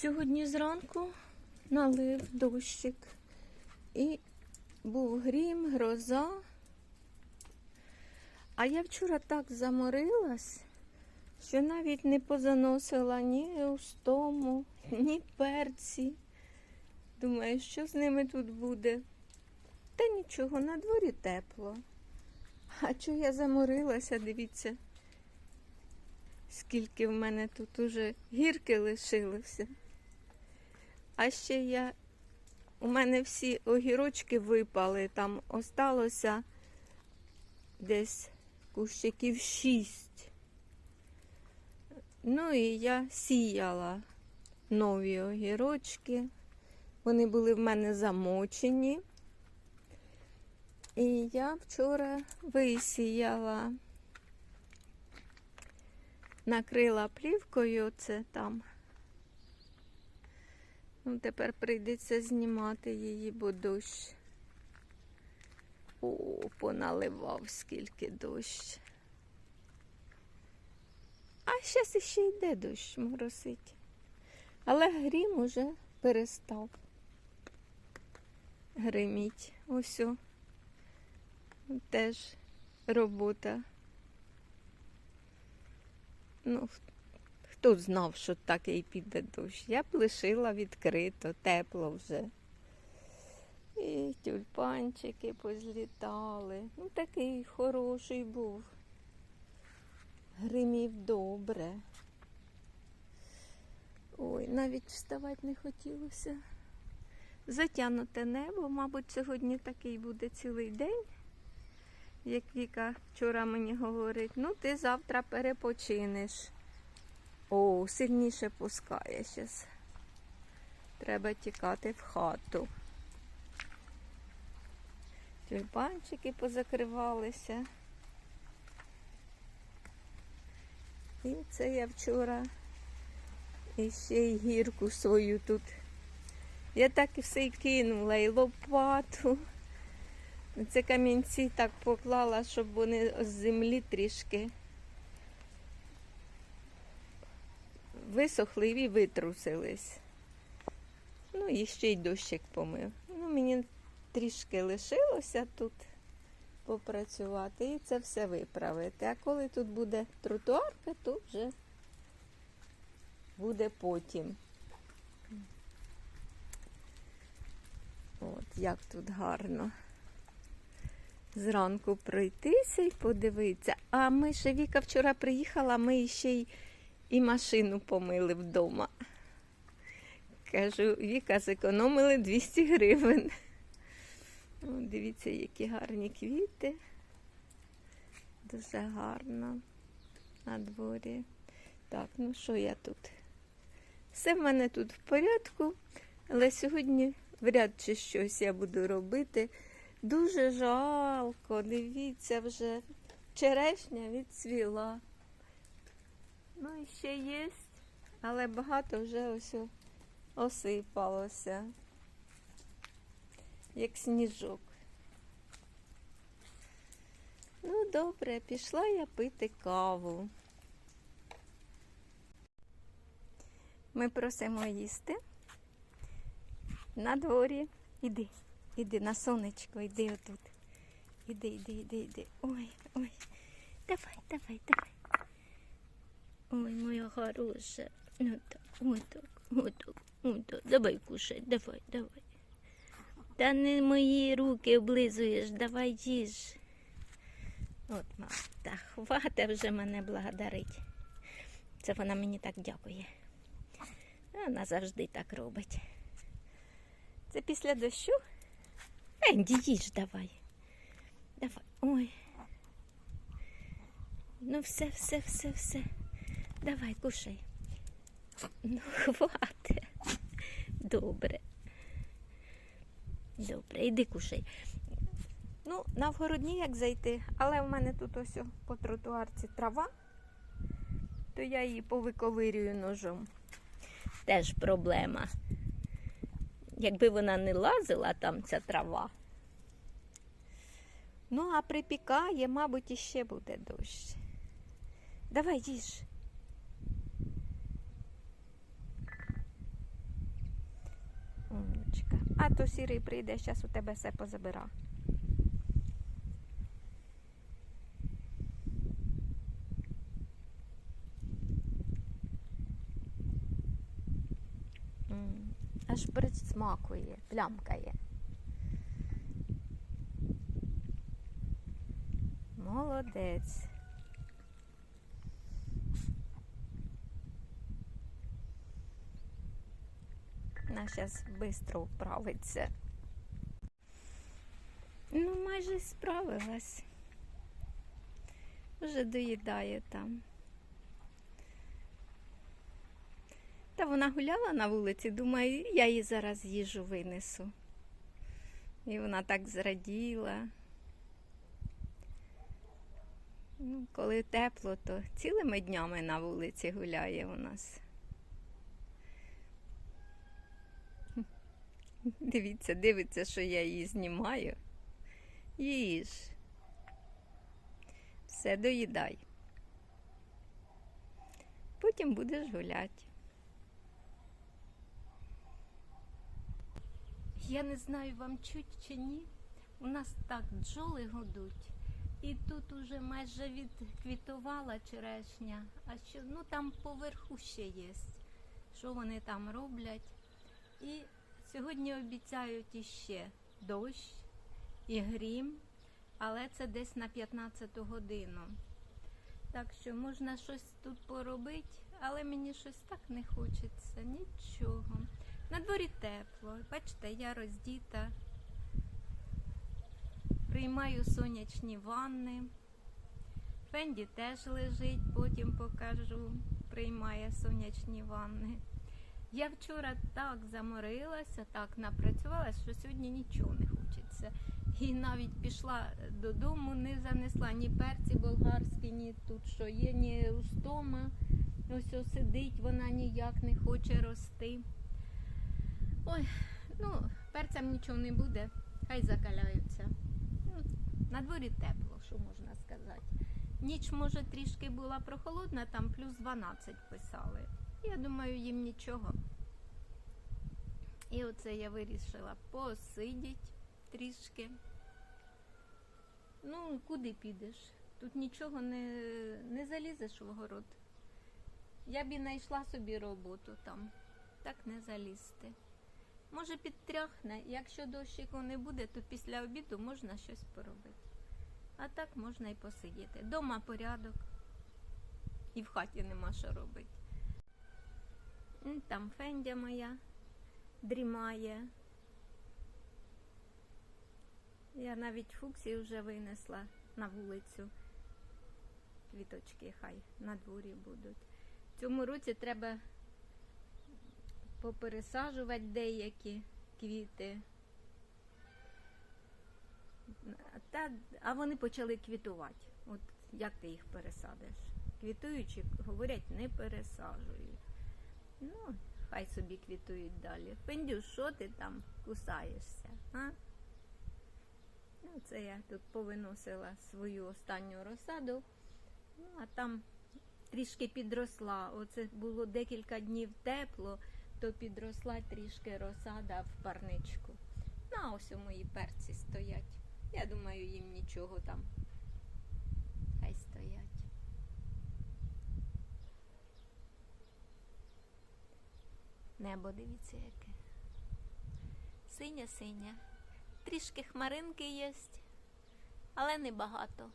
Сьогодні зранку налив дощик. І був грім, гроза. А я вчора так заморилась, що навіть не позаносила ні устому, ні перці. Думаю, що з ними тут буде? Та нічого, на дворі тепло. А чого я заморилася, дивіться, скільки в мене тут уже гірки лишилося. А ще я, у мене всі огірочки випали, там осталося десь кущиків шість. Ну і я сіяла нові огірочки. Вони були в мене замочені. І я вчора висіяла, накрила плівкою це там. Ну, тепер прийдеться знімати її, бо дощ. О, поналивав скільки дощ. А зараз іще йде дощ моросить. Але грім уже перестав гриміть. Ось. Теж робота. Ну, хто знав, що такий піде дощ? Я б лишила відкрито, тепло вже. І тюльпанчики позлітали. Ну, такий хороший був. Гримів добре. Ой, навіть вставати не хотілося. Затягнуте небо, мабуть, сьогодні такий буде цілий день. Як Віка вчора мені говорить, ну ти завтра перепочинеш. О, сильніше пускає зараз. Треба тікати в хату. Тюльпанчики позакривалися. І це я вчора і ще й гірку свою тут. Я так і все й кинула, і лопату. Це камінці так поклала, щоб вони з землі трішки висохли і витрусились. Ну і ще й дощик помив. Ну, мені трішки лишилося тут попрацювати і це все виправити. А коли тут буде тротуарка, то вже буде потім. От як тут гарно. Зранку пройтися і подивитися. А ми ще Віка вчора приїхала, ми ще й і машину помили вдома. Кажу, Віка, зекономили 200 гривень. О, дивіться, які гарні квіти. Дуже гарно на дворі. Так, ну що я тут? Все в мене тут в порядку, але сьогодні вряд чи щось я буду робити. Дуже жалко, дивіться, вже черешня відцвіла. Ну і ще є, але багато вже ось осипалося, як сніжок. Ну, добре, пішла я пити каву. Ми просимо їсти на дворі. Іди, іди на сонечко, іди отут. Іди, іди, іди, іди. Ой, ой. Давай, давай, давай. Ой, моя хороша. Ну так, ой так, ой так, ой так. Давай кушай, давай, давай. Та не мої руки облизуєш, давай їж. От, мама, та хвата вже мене благодарить. Це вона мені так дякує. Вона завжди так робить. Це після дощу? Енді, їж давай. Давай. Ой. Ну все, все, все, все. Давай, кушай. Ну, хвати. Добре. Добре, іди кушай. Ну, на вгородні як зайти, але в мене тут ось по тротуарці трава, то я її повиковирюю ножом. Теж проблема. Якби вона не лазила там ця трава. Ну, а припікає, мабуть, іще буде дощ. Давай їж. То сірий прийде, зараз у тебе все позабира. Аж присмакує, плямкає. Молодець. Вона зараз швидко вправиться. Ну, майже справилась. Вже доїдає там. Та вона гуляла на вулиці, думаю, я їй зараз їжу винесу. І вона так зраділа. Ну, коли тепло, то цілими днями на вулиці гуляє у нас. Дивіться, дивиться, що я її знімаю. Їж. Все доїдай. Потім будеш гуляти. Я не знаю, вам чуть чи ні. У нас так бджоли гудуть. І тут уже майже відквітувала черешня, а що ну там поверху ще є. Що вони там роблять? І сьогодні обіцяють іще дощ і грім, але це десь на 15 годину. Так що можна щось тут поробити, але мені щось так не хочеться, нічого. На дворі тепло. Бачите, я роздіта. Приймаю сонячні ванни. Фенді теж лежить, потім покажу, приймає сонячні ванни. Я вчора так заморилася, так напрацювалася, що сьогодні нічого не хочеться. І навіть пішла додому, не занесла ні перці болгарські, ні тут що є, ні устома. Ось сидить, вона ніяк не хоче рости. Ой, ну, перцям нічого не буде, хай закаляються. Ну, на дворі тепло, що можна сказати. Ніч, може, трішки була прохолодна, там плюс 12 писали. Я думаю, їм нічого. І оце я вирішила посидіть трішки. Ну, куди підеш? Тут нічого не, не залізеш в город. Я б і знайшла собі роботу там. Так не залізти. Може підтряхне, якщо дощику не буде, то після обіду можна щось поробити. А так можна і посидіти. Дома порядок. І в хаті нема що робити. Там фендя моя дрімає. Я навіть фуксії вже винесла на вулицю. Квіточки хай на дворі будуть. Цьому році треба попересаджувати деякі квіти. Та, а вони почали квітувати. От як ти їх пересадиш? Квітуючі, говорять, не пересаджують. Ну, хай собі квітують далі. Фендю, що ти там кусаєшся? А? Ну, це я тут повиносила свою останню розсаду, ну, а там трішки підросла. Оце було декілька днів тепло, то підросла трішки розсада в парничку. Ну, а ось у мої перці стоять. Я думаю, їм нічого там. Хай стоять. Небо, дивіться, яке. Синя-синя. Трішки хмаринки є, але небагато.